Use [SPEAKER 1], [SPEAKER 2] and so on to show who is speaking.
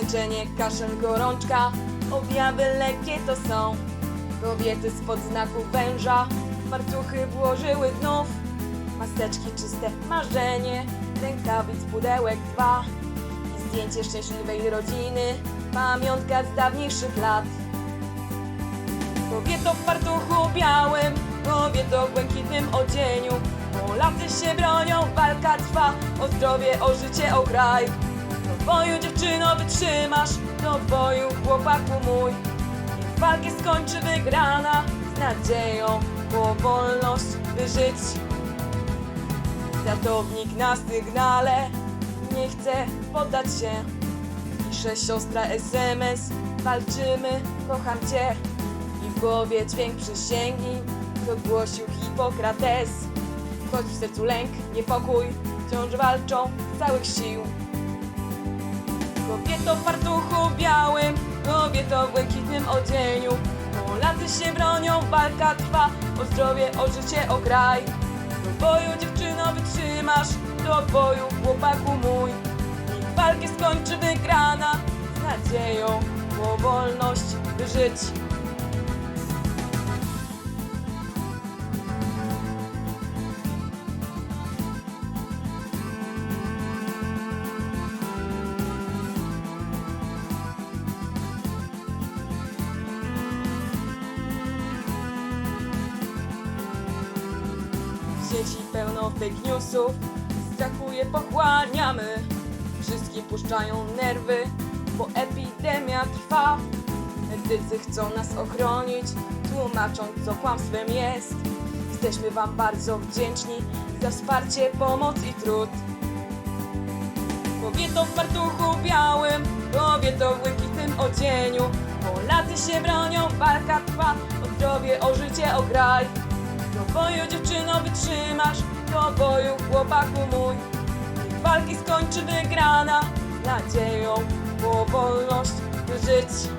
[SPEAKER 1] Zmęczenie, kaszel, gorączka, objawy lekkie to są. Kobiety spod znaku węża, fartuchy włożyły znów. Maseczki czyste, marzenie, rękawic, pudełek dwa. I zdjęcie szczęśliwej rodziny, pamiątka z dawniejszych lat. Kobieto w fartuchu białym, kobieto w błękitnym odzieniu. Polacy się bronią, walka trwa, o zdrowie, o życie, o kraj. Boju dziewczyno wytrzymasz, do boju chłopaku mój. Walkę skończy wygrana, z nadzieją, po wolność by żyć. Ratownik na sygnale, nie chce poddać się. Pisze siostra SMS, walczymy, kocham cię. I w głowie dźwięk przysięgi, głosił Hipokrates. Choć w sercu lęk, niepokój, wciąż walczą z całych sił. Kobieto w fartuchu białym, kobieto w błękitnym odzieniu. Polacy się bronią, walka trwa, o zdrowie, o życie, o kraj. Do boju dziewczyno wytrzymasz, do boju chłopaku mój. Niech walkę skończy wygrana, z nadzieją, po wolność żyć. Sieci pełno fake newsów, strachu je pochłaniamy. Wszystkim puszczają nerwy, bo epidemia trwa. Medycy chcą nas ochronić, tłumacząc co kłamstwem jest. Jesteśmy wam bardzo wdzięczni za wsparcie, pomoc i trud. Kobieto w fartuchu białym, kobieto w błękitnym odzieniu. Polacy się bronią, walka trwa, o zdrowie, o życie, o kraj. Do boju dziewczyno wytrzymasz, do boju chłopaku mój. Walki skończy wygrana, nadzieją, po wolność żyć.